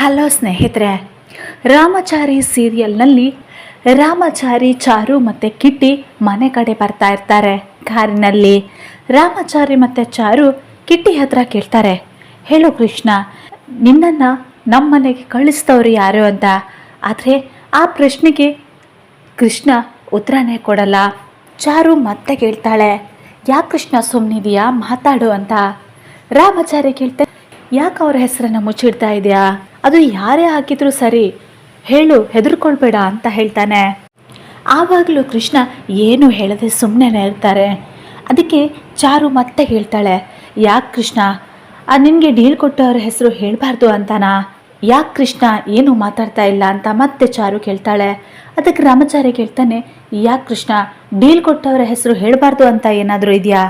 Hello ಸ್ನೇಹಿತರೆ, ರಾಮಚಾರಿ ಸೀರಿಯಲ್ನಲ್ಲಿ ರಾಮಚಾರಿ ಚಾರು ಮತ್ತು ಕಿಟ್ಟಿ ಮನೆ ಕಡೆ ಬರ್ತಾ ಇರ್ತಾರೆ. ಕಾರಿನಲ್ಲಿ ರಾಮಚಾರಿ ಮತ್ತು ಚಾರು ಕಿಟ್ಟಿ ಹತ್ರ ಕೇಳ್ತಾರೆ, ಹೇಳು ಕೃಷ್ಣ, ನಿನ್ನನ್ನು ನಮ್ಮ ಮನೆಗೆ ಕಳಿಸ್ತವ್ರು ಯಾರು ಅಂತ? ಆದರೆ ಆ ಪ್ರಶ್ನೆಗೆ ಕೃಷ್ಣ ಉತ್ತರನೇ ಕೊಡಲ್ಲ. ಚಾರು ಮತ್ತೆ ಕೇಳ್ತಾಳೆ ಯಾ ಕೃಷ್ಣ ಸುಮ್ಮನಿದೆಯಾ ಮಾತಾಡು ಅಂತ. ರಾಮಚಾರಿ ಕೇಳ್ತಾರೆ ಯಾಕೆ ಅವ್ರ ಹೆಸರನ್ನು ಮುಚ್ಚಿಡ್ತಾ ಇದೆಯಾ? ಅದು ಯಾರೇ ಹಾಕಿದ್ರು ಸರಿ, ಹೇಳು, ಹೆದರ್ಕೊಳ್ಬೇಡ ಅಂತ ಹೇಳ್ತಾನೆ. ಆವಾಗಲೂ ಕೃಷ್ಣ ಏನು ಹೇಳದೆ ಸುಮ್ಮನೆ ಇರ್ತಾರೆ. ಅದಕ್ಕೆ ಚಾರು ಮತ್ತೆ ಹೇಳ್ತಾಳೆ, ಯಾಕೆ ಕೃಷ್ಣ? ಆ ನಿನಗೆ ಡೀಲ್ ಕೊಟ್ಟವ್ರ ಹೆಸರು ಹೇಳಬಾರ್ದು ಅಂತಾನಾ? ಯಾಕೆ ಕೃಷ್ಣ ಏನು ಮಾತಾಡ್ತಾ ಇಲ್ಲ ಅಂತ ಮತ್ತೆ ಚಾರು ಕೇಳ್ತಾಳೆ. ಅದಕ್ಕೆ ರಾಮಚಾರಿ ಕೇಳ್ತಾನೆ, ಯಾಕೆ ಕೃಷ್ಣ? ಡೀಲ್ ಕೊಟ್ಟವರ ಹೆಸರು ಹೇಳಬಾರ್ದು ಅಂತ ಏನಾದರೂ ಇದೆಯಾ?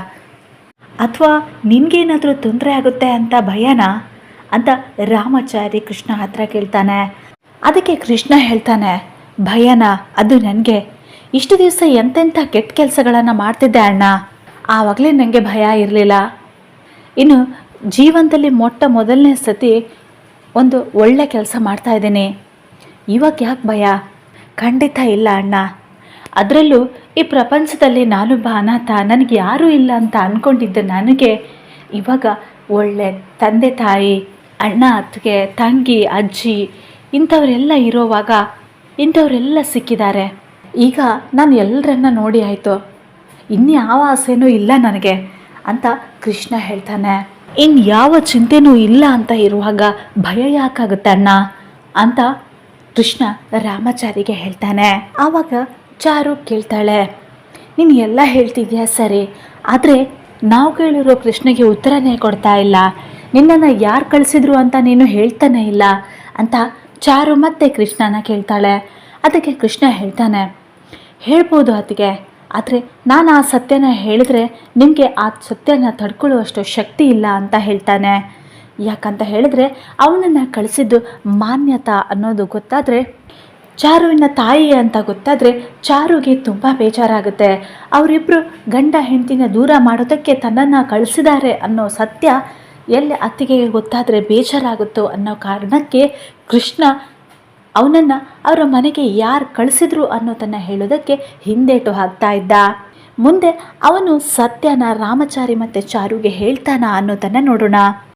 ಅಥವಾ ನಿನಗೇನಾದರೂ ತೊಂದರೆ ಆಗುತ್ತೆ ಅಂತ ಭಯನಾ? ಅಂತ ರಾಮಾಚಾರಿ ಕೃಷ್ಣ ಹತ್ರ ಕೇಳ್ತಾನೆ. ಅದಕ್ಕೆ ಕೃಷ್ಣ ಹೇಳ್ತಾನೆ, ಭಯನ, ಅದು ನನಗೆ. ಇಷ್ಟು ದಿವಸ ಎಂತೆಂಥ ಕೆಟ್ಟ ಕೆಲಸಗಳನ್ನು ಮಾಡ್ತಿದ್ದೆ ಅಣ್ಣ. ಆವಾಗಲೇ ನನಗೆ ಭಯ ಇರಲಿಲ್ಲ. ಇನ್ನು ಜೀವನದಲ್ಲಿ ಮೊಟ್ಟ ಮೊದಲನೇ ಸತಿ ಒಂದು ಒಳ್ಳೆ ಕೆಲಸ ಮಾಡ್ತಾ ಇದ್ದೀನಿ. ಇವಾಗ ಯಾಕೆ ಭಯ? ಖಂಡಿತ ಇಲ್ಲ ಅಣ್ಣ. ಅದರಲ್ಲೂ ಈ ಪ್ರಪಂಚದಲ್ಲಿ ನಾನು ಅನಾಥ, ನನಗೆ ಯಾರೂ ಇಲ್ಲ ಅಂತ ಅಂದ್ಕೊಂಡಿದ್ದೆ ನನಗೆ ಇವಾಗ ಒಳ್ಳೆ ತಂದೆ ತಾಯಿ ಅಣ್ಣ ಅತ್ತಿಗೆ, ತಂಗಿ, ಅಜ್ಜಿ ಇಂಥವರೆಲ್ಲ ಇರೋವಾಗ ಇಂಥವರೆಲ್ಲ ಸಿಕ್ಕಿದ್ದಾರೆ. ಈಗ ನಾನು ಎಲ್ಲರನ್ನ ನೋಡಿ ಆಯಿತು. ಇನ್ಯಾವ ಆಸೆನೂ ಇಲ್ಲ ನನಗೆ ಅಂತ ಕೃಷ್ಣ ಹೇಳ್ತಾನೆ. ಇನ್ನು ಯಾವ ಚಿಂತೆನೂ ಇಲ್ಲ ಅಂತ ಇರುವಾಗ ಭಯ ಯಾಕಾಗುತ್ತೆ ಅಣ್ಣ ಅಂತ ಕೃಷ್ಣ ರಾಮಾಚಾರಿಗೆ ಹೇಳ್ತಾನೆ. ಆವಾಗ ಚಾರು ಕೇಳ್ತಾಳೆ, ನೀನು ಎಲ್ಲ ಹೇಳ್ತಿದ್ಯಾ ಸರಿ, ಆದರೆ ನಾವು ಕೇಳಿರೋ ಪ್ರಶ್ನೆಗೆ ಉತ್ತರನೇ ಕೊಡ್ತಾ ಇಲ್ಲ. ನಿನ್ನನ್ನು ಯಾರು ಕಳಿಸಿದ್ರು ಅಂತ ನೀನು ಹೇಳ್ತಾನೆ ಇಲ್ಲ ಅಂತ ಚಾರು ಮತ್ತೆ ಕೃಷ್ಣನ ಕೇಳ್ತಾಳೆ. ಅದಕ್ಕೆ ಕೃಷ್ಣ ಹೇಳ್ತಾನೆ, ಹೇಳ್ಬೋದು ಅದಕ್ಕೆ ಆದರೆ ನಾನು ಆ ಸತ್ಯನ ಹೇಳಿದ್ರೆ ನಿಮಗೆ ಆ ಸತ್ಯನ ತಡ್ಕೊಳ್ಳುವಷ್ಟು ಶಕ್ತಿ ಇಲ್ಲ ಅಂತ ಹೇಳ್ತಾನೆ. ಯಾಕಂತ ಹೇಳಿದ್ರೆ ಅವನನ್ನು ಕಳಿಸಿದ್ದು ಮಾನ್ಯತಾ ಅನ್ನೋದು ಗೊತ್ತಾದರೆ ಚಾರುವಿನ ತಾಯಿ ಅಂತ ಗೊತ್ತಾದರೆ ಚಾರುಗೆ ತುಂಬ ಬೇಜಾರಾಗುತ್ತೆ. ಅವರಿಬ್ಬರು ಗಂಡ ಹೆಂಡತಿನ ದೂರ ಮಾಡೋದಕ್ಕೆ ತನ್ನನ್ನು ಕಳಿಸಿದ್ದಾರೆ ಅನ್ನೋ ಸತ್ಯ ಎಲ್ಲಿ ಅತ್ತಿಗೆಗೆ ಗೊತ್ತಾದರೆ ಬೇಜಾರಾಗುತ್ತೋ ಅನ್ನೋ ಕಾರಣಕ್ಕೆ ಕೃಷ್ಣ ಅವನನ್ನು ಅವರ ಮನೆಗೆ ಯಾರು ಕಳಿಸಿದ್ರು ಅನ್ನೋದನ್ನು ಹೇಳೋದಕ್ಕೆ ಹಿಂದೇಟು ಹಾಕ್ತಾ ಇದ್ದ. ಮುಂದೆ ಅವನು ಸತ್ಯನ ರಾಮಚಾರಿ ಮತ್ತು ಚಾರುಗೆ ಹೇಳ್ತಾನ ಅನ್ನೋದನ್ನು ನೋಡೋಣ.